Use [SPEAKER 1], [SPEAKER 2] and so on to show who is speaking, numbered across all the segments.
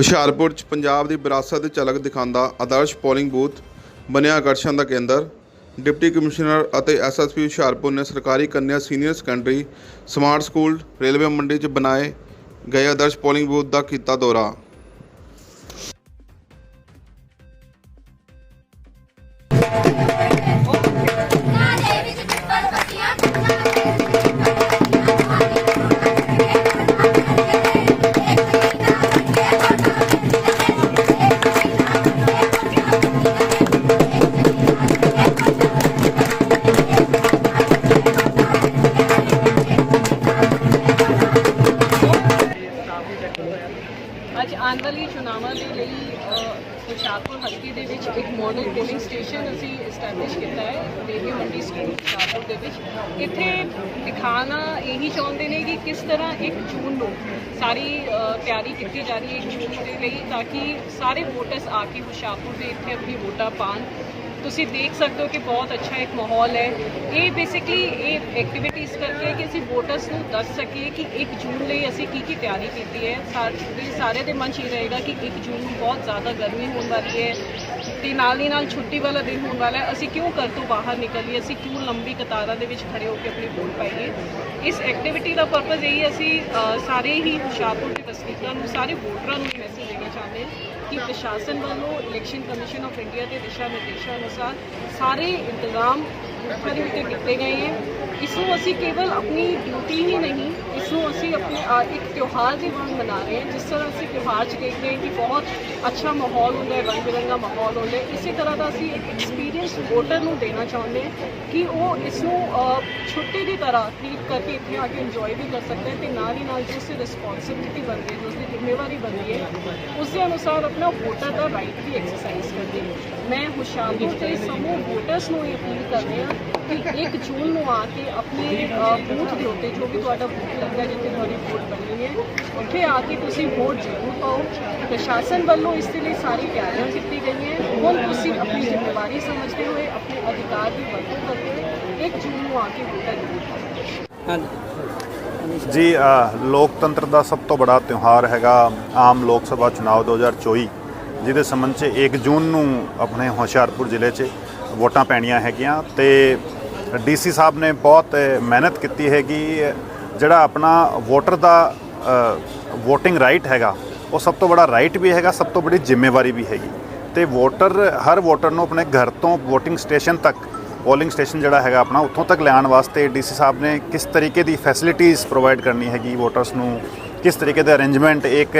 [SPEAKER 1] ਹੁਸ਼ਿਆਰਪੁਰ 'ਚ ਪੰਜਾਬ ਦੀ ਵਿਰਾਸਤ ਝਲਕ ਦਿਖਾਉਂਦਾ ਆਦਰਸ਼ ਪੋਲਿੰਗ ਬੂਥ ਬਣਿਆ ਆਕਰਸ਼ਣ ਦਾ ਕੇਂਦਰ। ਡਿਪਟੀ ਕਮਿਸ਼ਨਰ ਅਤੇ ਐਸਐਸਪੀ ਹੁਸ਼ਿਆਰਪੁਰ ਨੇ ਸਰਕਾਰੀ ਕੰਨਿਆ senior secondary smart school railway Mandi 'ਚ ਬਣਾਏ ਗਏ ਆਦਰਸ਼ ਪੋਲਿੰਗ ਬੂਥ ਦਾ ਕੀਤਾ ਦੌਰਾ।
[SPEAKER 2] ਲਈ ਹੁਸ਼ਿਆਰਪੁਰ ਹਲਕੇ ਦੇ ਵਿੱਚ ਇੱਕ ਮਾਡਲ ਪੋਲਿੰਗ ਸਟੇਸ਼ਨ ਅਸੀਂ ਐਸਟੈਬਲਿਸ਼ ਕੀਤਾ ਹੈ, ਦੇਵੀ ਮੰਡੀ ਸਕੂਲ ਹੁਸ਼ਿਆਰਪੁਰ ਦੇ ਵਿੱਚ। ਇੱਥੇ ਦਿਖਾਣਾ ਇਹੀ ਚਾਹੁੰਦੇ ਨੇ ਕਿ ਕਿਸ ਤਰ੍ਹਾਂ ਇੱਕ ਜੂਨ ਨੂੰ ਸਾਰੀ ਤਿਆਰੀ ਕੀਤੀ ਜਾ ਰਹੀ ਹੈ ਇੱਕ ਜੂਨ ਦੇ ਲਈ, ਤਾਂ ਕਿ ਸਾਰੇ ਵੋਟਰਸ ਆ ਕੇ ਹੁਸ਼ਿਆਰਪੁਰ ਦੇ ਇੱਥੇ ਆਪਣੀ ਵੋਟਾਂ ਪਾਣ ਤੁਸੀਂ ਦੇਖ ਸਕਦੇ ਹੋ ਕਿ ਬਹੁਤ ਅੱਛਾ ਇੱਕ ਮਾਹੌਲ ਹੈ। ਇਹ ਬੇਸਿਕਲੀ ਇਹ ਐਕਟੀਵਿਟੀਜ਼ ਕਰਕੇ ਕਿ ਅਸੀਂ ਵੋਟਰਸ ਨੂੰ ਦੱਸ ਸਕੀਏ ਕਿ 1 ਜੂਨ ਲਈ ਅਸੀਂ ਕੀ ਕੀ ਤਿਆਰੀ ਕੀਤੀ ਹੈ। ਸਾਰੇ ਸਾਰੇ ਦੇ ਮਨ 'ਚ ਇਹ ਰਹੇਗਾ ਕਿ 1 ਜੂਨ ਨੂੰ ਬਹੁਤ ਜ਼ਿਆਦਾ ਗਰਮੀ ਹੋਣ ਵਾਲੀ ਹੈ ਤੇ ਨਾਲ ਹੀ ਨਾਲ ਛੁੱਟੀ ਵਾਲਾ ਦਿਨ ਹੋਣ ਵਾਲਾ ਹੈ। ਅਸੀਂ ਕਿਉਂ ਘਰ ਤੋਂ ਬਾਹਰ ਨਿਕਲੀਏ? ਅਸੀਂ ਕਿਉਂ ਲੰਬੀ ਕਤਾਰਾਂ ਦੇ ਵਿੱਚ ਖੜੇ ਹੋ ਕੇ ਆਪਣੀ ਵੋਟ ਪਾਈਏ? ਇਸ ਐਕਟੀਵਿਟੀ ਦਾ ਪਰਪਸ ਇਹੀ ਹੈ ਅਸੀਂ ਸਾਰੇ ਹੀ ਹੁਸ਼ਿਆਰਪੁਰ ਦੇ ਵਸਨੀਕਾਂ ਨੂੰ, ਸਾਰੇ ਵੋਟਰਾਂ ਨੂੰ ਇਹ ਮੈਸੇਜ ਦੇਣਾ ਚਾਹੁੰਦੇ ਹਾਂ। ਕਿ ਪ੍ਰਸ਼ਾਸਨ ਵੱਲੋਂ ਇਲੈਕਸ਼ਨ ਕਮਿਸ਼ਨ ਆਫ ਇੰਡੀਆ ਦੇ ਦਿਸ਼ਾ ਨਿਰਦੇਸ਼ਾਂ ਅਨੁਸਾਰ ਸਾਰੇ ਇੰਤਜ਼ਾਮ ਬੂਥਾਂ ਦੇ ਉੱਤੇ ਕੀਤੇ ਗਏ ਹੈ। ਇਸ ਨੂੰ ਅਸੀਂ ਕੇਵਲ ਆਪਣੀ ਡਿਊਟੀ ਹੀ ਨਹੀਂ ਇਸ ਨੂੰ ਅਸੀਂ ਆਪਣੇ ਇੱਕ ਤਿਉਹਾਰ ਦੇ ਵਾਂਗ ਮਨਾ ਰਹੇ ਹਾਂ, ਜਿਸ ਤਰ੍ਹਾਂ ਅਸੀਂ ਤਿਉਹਾਰ 'ਚ ਦੇਖਦੇ ਹਾਂ ਕਿ ਬਹੁਤ ਅੱਛਾ ਮਾਹੌਲ ਹੁੰਦਾ ਹੈ ਰੰਗ ਬਿਰੰਗਾ ਮਾਹੌਲ ਹੁੰਦਾ ਹੈ। ਇਸੇ ਤਰ੍ਹਾਂ ਦਾ ਅਸੀਂ ਇੱਕ ਐਕਸਪੀਰੀਅੰਸ ਵੋਟਰ ਨੂੰ ਦੇਣਾ ਚਾਹੁੰਦੇ ਹਾਂ ਕਿ ਉਹ ਇਸ ਨੂੰ ਛੁੱਟੀ ਦੀ ਤਰ੍ਹਾਂ ਟ੍ਰੀਟ ਕਰਕੇ ਇੱਥੇ ਆ ਕੇ ਇੰਜੋਏ ਵੀ ਕਰ ਸਕਦਾ ਹੈ ਤੇ ਨਾਲ ਹੀ ਨਾਲ ਜੋ ਉਸਦੀ ਰਿਸਪੌਂਸਿਬਿਲਿਟੀ ਬਣਦੀ ਹੈ, ਜੋ ਉਸਦੀ ਜ਼ਿੰਮੇਵਾਰੀ ਬਣਦੀ ਹੈ ਉਸ ਦੇ ਅਨੁਸਾਰ ਆਪਣਾ ਵੋਟਰ ਦਾ ਰਾਈਟ ਵੀ ਐਕਸਰਸਾਈਜ਼ ਕਰਦੇ ਹੈ। ਮੈਂ ਹੁਸ਼ਿਆਰਪੁਰ ਦੇ ਸਮੂਹ ਵੋਟਰਸ ਨੂੰ ਇਹ ਅਪੀਲ ਕਰਦੀ ਹਾਂ ਕਿ 1 ਜੂਨ ਨੂੰ ਆ ਕੇ ਆਪਣੇ ਬੂਥ ਦੇ ਉੱਤੇ ਜੋ ਵੀ ਤੁਹਾਡਾ ਬੂਥ ਲੱਗਾ ਜਿੱਥੇ ਤੁਹਾਡੀ ਵੋਟ ਬਣੀ ਹੈ, ਉੱਥੇ ਆ ਕੇ ਤੁਸੀਂ ਵੋਟ ਜ਼ਰੂਰ ਪਾਓ। ਪ੍ਰਸ਼ਾਸਨ ਵੱਲੋਂ ਇਸ ਦੇ ਲਈ ਸਾਰੀ ਤਿਆਰੀਆਂ ਕੀਤੀ ਗਈਆਂ ਹੁਣ ਤੁਸੀਂ ਆਪਣੀ ਜ਼ਿੰਮੇਵਾਰੀ ਸਮਝਦੇ ਹੋਏ ਆਪਣੇ ਅਧਿਕਾਰ ਦੀ ਵਰਤੋਂ ਕਰਦੇ ਹੋਏ 1 ਜੂਨ ਨੂੰ ਆ ਕੇ ਵੋਟਾਂ ਜ਼ਰੂਰ ਪਾਓ।
[SPEAKER 3] ਜੀ ਲੋਕਤੰਤਰ ਦਾ ਸਭ ਤੋਂ ਬੜਾ ਤਿਉਹਾਰ ਹੈਗਾ ਆਮ ਲੋਕ ਸਭਾ ਚੁਣਾਵ 2024 ਜਿਹਦੇ ਸੰਬੰਧ 'ਚ 1 ਜੂਨ ਨੂੰ ਆਪਣੇ ਹੁਸ਼ਿਆਰਪੁਰ ਜ਼ਿਲ੍ਹੇ 'ਚ ਵੋਟਾਂ ਪੈਣੀਆਂ ਹੈਗੀਆਂ ਤੇ ਡੀਸੀ ਸਾਹਿਬ ਨੇ ਬਹੁਤ ਮਿਹਨਤ ਕੀਤੀ ਹੈਗੀ, ਜਿਹੜਾ ਆਪਣਾ ਵੋਟਰ ਦਾ ਵੋਟਿੰਗ ਰਾਈਟ ਹੈਗਾ, ਉਹ ਸਭ ਤੋਂ ਬੜਾ ਰਾਈਟ ਵੀ ਹੈਗਾ, ਸਭ ਤੋਂ ਬੜੀ ਜ਼ਿੰਮੇਵਾਰੀ ਵੀ ਹੈਗੀ ਤੇ ਵੋਟਰ, ਹਰ ਵੋਟਰ ਨੂੰ ਆਪਣੇ ਘਰ ਤੋਂ VOTING ਸਟੇਸ਼ਨ ਤੱਕ ਪੋਲਿੰਗ ਸਟੇਸ਼ਨ ਜਿਹੜਾ ਹੈਗਾ ਆਪਣਾ ਉੱਥੋਂ ਤੱਕ ਲਿਆਉਣ ਵਾਸਤੇ ਡੀਸੀ ਸਾਹਿਬ ਨੇ ਕਿਸ ਤਰੀਕੇ ਦੀ ਫੈਸਿਲਿਟੀਆਂ ਪ੍ਰੋਵਾਈਡ ਕਰਨੀ ਹੈਗੀ ਵੋਟਰਸ ਨੂੰ? ਕਿਸ ਤਰੀਕੇ ਦੇ ਅਰੇਂਜਮੈਂਟ ਇੱਕ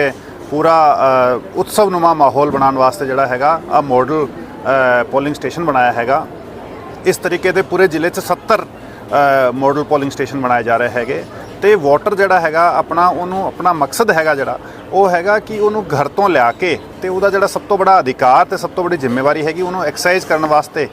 [SPEAKER 3] ਪੂਰਾ ਅ, ਉਤਸਵਨੁਮਾ ਮਾਹੌਲ ਬਣਾਉਣ ਵਾਸਤੇ ਜਿਹੜਾ ਹੈਗਾ ਆ ਮਾਡਲ ਪੋਲਿੰਗ ਸਟੇਸ਼ਨ ਬਣਾਇਆ ਹੈਗਾ। ਇਸ ਤਰੀਕੇ ਦੇ ਪੂਰੇ ਜ਼ਿਲ੍ਹੇ 'ਚ 70 ਮਾਡਲ ਪੋਲਿੰਗ ਸਟੇਸ਼ਨ ਬਣਾਏ ਜਾ ਰਹੇ ਹੈਗੇ। ਤੇ ਵੋਟਰ ਜਿਹੜਾ ਹੈਗਾ ਆਪਣਾ ਉਹਨੂੰ ਆਪਣਾ ਮਕਸਦ ਹੈਗਾ ਜਿਹੜਾ ਉਹ ਹੈਗਾ ਕਿ ਉਹਨੂੰ ਘਰ ਤੋਂ ਲਿਆ ਕੇ ਤੇ ਉਹਦਾ ਜਿਹੜਾ ਸਭ ਤੋਂ ਬੜਾ ਅਧਿਕਾਰ ਤੇ ਸਭ ਤੋਂ ਬੜੀ ਜ਼ਿੰਮੇਵਾਰੀ ਹੈਗੀ ਉਹਨੂੰ ਐਕਸਰਸਾਈਜ਼ ਕਰਨ ਵਾਸਤੇ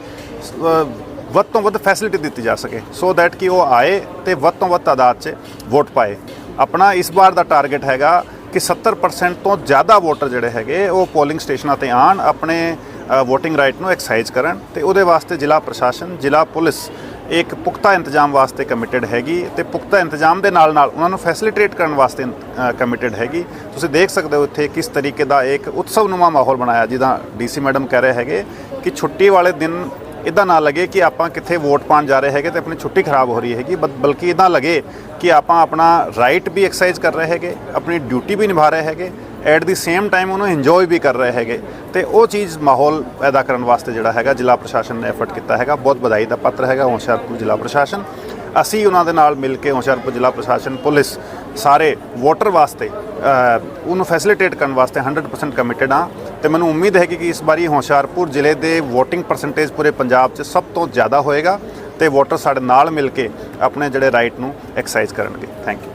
[SPEAKER 3] ਵੱਧ ਤੋਂ ਵੱਧ ਫੈਸਿਲਿਟੀ ਦਿੱਤੀ ਜਾ ਸਕੇ ਸੋ ਦੈਟ ਕਿ ਉਹ ਆਏ ਤੇ ਵੱਧ ਤੋਂ ਵੱਧ ਤਾਦਾਦ 'ਚ ਵੋਟ ਪਾਏ। ਆਪਣਾ ਇਸ ਵਾਰ ਦਾ ਟਾਰਗੇਟ ਹੈਗਾ ਕਿ 70% ਤੋਂ ਜ਼ਿਆਦਾ ਵੋਟਰ ਜਿਹੜੇ ਹੈਗੇ, ਉਹ ਪੋਲਿੰਗ ਸਟੇਸ਼ਨਾਂ ਤੇ ਆਣ ਆਪਣੇ ਵੋਟਿੰਗ ਰਾਈਟ ਨੂੰ ਐਕਸਰਸਾਈਜ਼ ਕਰਨ ਤੇ ਉਹਦੇ ਵਾਸਤੇ ਜ਼ਿਲ੍ਹਾ ਪ੍ਰਸ਼ਾਸਨ, ਜ਼ਿਲ੍ਹਾ ਪੁਲਿਸ ਇੱਕ ਪੁਖਤਾ ਇੰਤਜ਼ਾਮ ਵਾਸਤੇ ਕਮਿਟਡ ਹੈਗੀ ਤੇ ਪੁਖਤਾ ਇੰਤਜ਼ਾਮ ਦੇ ਨਾਲ ਨਾਲ ਉਹਨਾਂ ਨੂੰ ਫੈਸਿਲਿਟੇਟ ਕਰਨ ਵਾਸਤੇ ਕਮਿਟਡ ਹੈਗੀ। ਤੁਸੀਂ ਦੇਖ ਸਕਦੇ ਹੋ ਇੱਥੇ ਕਿਸ ਤਰੀਕੇ ਦਾ ਇੱਕ ਉਤਸਵ ਉਤਸਵਨੁਮਾ ਮਾਹੌਲ ਬਣਾਇਆ ਜਿਹਦਾ ਡੀਸੀ ਮੈਡਮ ਕਹਿ ਰਹੇ ਹੈਗੇ ਕਿ ਛੁੱਟੀ ਵਾਲੇ ਦਿਨ ਇਦਾਂ ਨਾ ਲੱਗੇ ਕਿ ਆਪਾਂ ਕਿੱਥੇ ਵੋਟ ਪਾਣ ਜਾ ਰਹੇ ਹੈਗੇ ਤੇ ਆਪਣੀ ਛੁੱਟੀ ਖਰਾਬ ਹੋ ਰਹੀ ਹੈਗੀ ਬਲ- ਬਲਕਿ ਇਦਾਂ ਲੱਗੇ ਕਿ ਆਪਾਂ ਆਪਣਾ ਰਾਈਟ ਵੀ ਐਕਸਰਸਾਈਜ਼ ਕਰ ਰਹੇ ਹੈਗੇ, ਆਪਣੀ ਡਿਊਟੀ ਵੀ ਨਿਭਾ ਰਹੇ ਹੈਗੇ ਐਟ ਦੀ ਸੇਮ ਟਾਈਮ ਉਹਨੂੰ ਇੰਜੋਏ ਵੀ ਕਰ ਰਹੇ ਹੈਗੇ। ਤੇ ਉਹ ਚੀਜ਼ ਮਾਹੌਲ ਪੈਦਾ ਕਰਨ ਵਾਸਤੇ ਜਿਹੜਾ ਹੈਗਾ, ਜ਼ਿਲ੍ਹਾ ਪ੍ਰਸ਼ਾਸਨ ਨੇ ਐਫਰਟ ਕੀਤਾ ਹੈਗਾ, ਬਹੁਤ ਵਧਾਈ ਦਾ ਪਾਤਰ ਹੈਗਾ, ਹੁਸ਼ਿਆਰਪੁਰ ਜ਼ਿਲ੍ਹਾ ਪ੍ਰਸ਼ਾਸਨ। ਅਸੀਂ ਉਹਨਾਂ ਦੇ ਨਾਲ ਮਿਲ ਕੇ ਹੁਸ਼ਿਆਰਪੁਰ ਜ਼ਿਲ੍ਹਾ ਪ੍ਰਸ਼ਾਸਨ, ਪੁਲਿਸ ਸਾਰੇ ਵੋਟਰ ਵਾਸਤੇ ਉਹਨੂੰ ਫੈਸਿਲਿਟੇਟ ਕਰਨ ਵਾਸਤੇ 100% ਕਮਿਟਡ ਆ ਤੇ ਮੈਨੂੰ ਉਮੀਦ ਹੈ ਕਿ ਇਸ ਵਾਰੀ ਹੁਸ਼ਿਆਰਪੁਰ ਜ਼ਿਲ੍ਹੇ ਦੇ VOTING ਪਰਸੈਂਟੇਜ ਪੂਰੇ ਪੰਜਾਬ 'ਚ ਸਭ ਤੋਂ ਜ਼ਿਆਦਾ ਹੋਏਗਾ ਤੇ ਵੋਟਰ ਸਾਡੇ ਨਾਲ ਮਿਲ ਕੇ ਆਪਣੇ ਜਿਹੜੇ ਰਾਈਟ ਨੂੰ ਐਕਸਰਸਾਈਜ਼ ਕਰਨਗੇ। Thank you